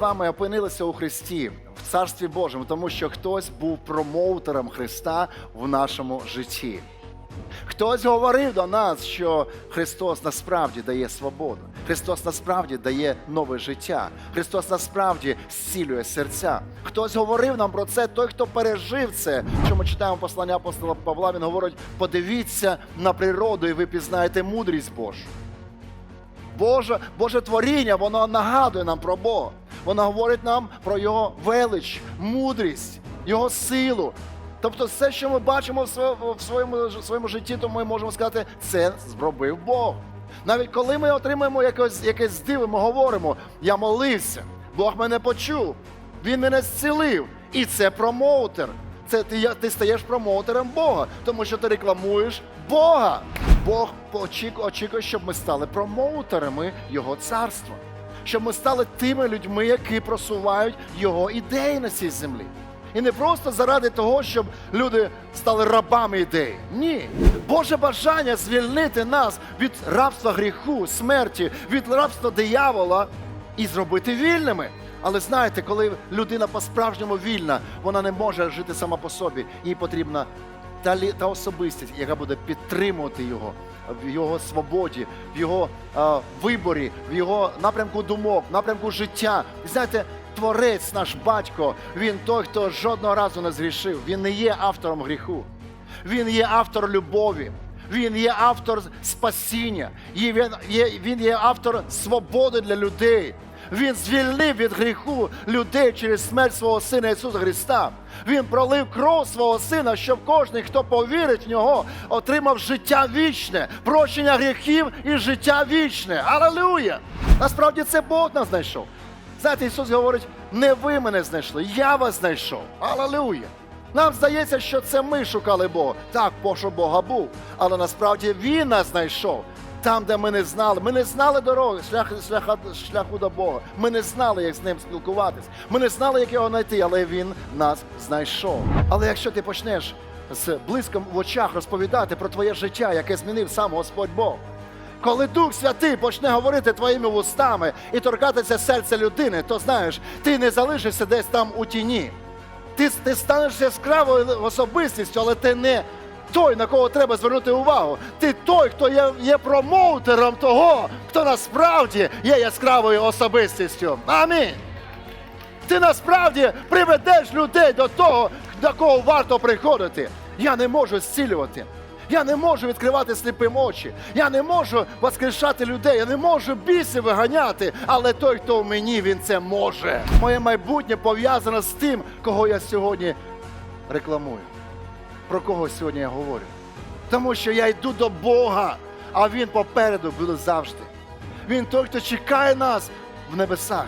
вами опинилися у Христі в Царстві Божому, тому що хтось був промоутером Христа в нашому житті. Хтось говорив до нас, що Христос насправді дає свободу, Христос насправді дає нове життя, Христос насправді зцілює серця. Хтось говорив нам про це, той, хто пережив це. Що ми читаємо послання апостола Павла, він говорить: подивіться на природу, і ви пізнаєте мудрість Божу. Боже, Боже творіння, воно нагадує нам про Бога. Воно говорить нам про Його велич, мудрість, Його силу. Тобто, все, що ми бачимо в своєму, в своєму, житті, то ми можемо сказати, це зробив Бог. Навіть коли ми отримаємо якось, якесь диво, ми говоримо, я молився, Бог мене почув, Він мене зцілив. І це промоутер. Це ти, ти стаєш промоутером Бога, тому що ти рекламуєш Бога. Бог очікує, очікує, щоб ми стали промоутерами Його царства, щоб ми стали тими людьми, які просувають Його ідеї на цій землі. І не просто заради того, щоб люди стали рабами ідей. Ні. Боже бажання звільнити нас від рабства гріху, смерті, від рабства диявола і зробити вільними. Але знаєте, коли людина по-справжньому вільна, вона не може жити сама по собі. Їй потрібна та особистість, яка буде підтримувати його в його свободі, в його е, виборі, в його напрямку думок, напрямку життя. Знаєте, творець, наш батько, він той, хто жодного разу не згрішив. Він не є автором гріху. Він є автор любові. Він є автор спасіння. І Він є, він є автор свободи для людей. Він звільнив від гріху людей через смерть свого Сина Ісуса Христа. Він пролив кров свого Сина, щоб кожен, хто повірить в нього, отримав життя вічне, прощення гріхів і життя вічне. Алелуя! Насправді це Бог нас знайшов. Знаєте, Ісус говорить: не ви мене знайшли, я вас знайшов. Алелуя! Нам здається, що це ми шукали Бога. Так, пошук Бога був. Але насправді Він нас знайшов. Там, де ми не знали, ми не знали дороги, шлях, шляха, шляху до Бога. Ми не знали, як з ним спілкуватись. Ми не знали, як його знайти, але він нас знайшов. Але якщо ти почнеш з блиском в очах розповідати про твоє життя, яке змінив сам Господь Бог, коли Дух Святий почне говорити твоїми вустами і торкатися серця людини, то знаєш, ти не залишишся десь там у тіні. Ти, ти станеш яскравою особистістю, але ти не той, на кого треба звернути увагу. Ти той, хто є, є промоутером того, хто насправді є яскравою особистістю. Амінь. Ти насправді приведеш людей до того, до кого варто приходити. Я не можу зцілювати. Я не можу відкривати сліпим очі. Я не можу воскрешати людей. Я не можу бісів виганяти. Але той, хто в мені, він це може. Моє майбутнє пов'язане з тим, кого я сьогодні рекламую. Про кого сьогодні я говорю. Тому що я йду до Бога, а Він попереду буде завжди. Він той, хто чекає нас в небесах.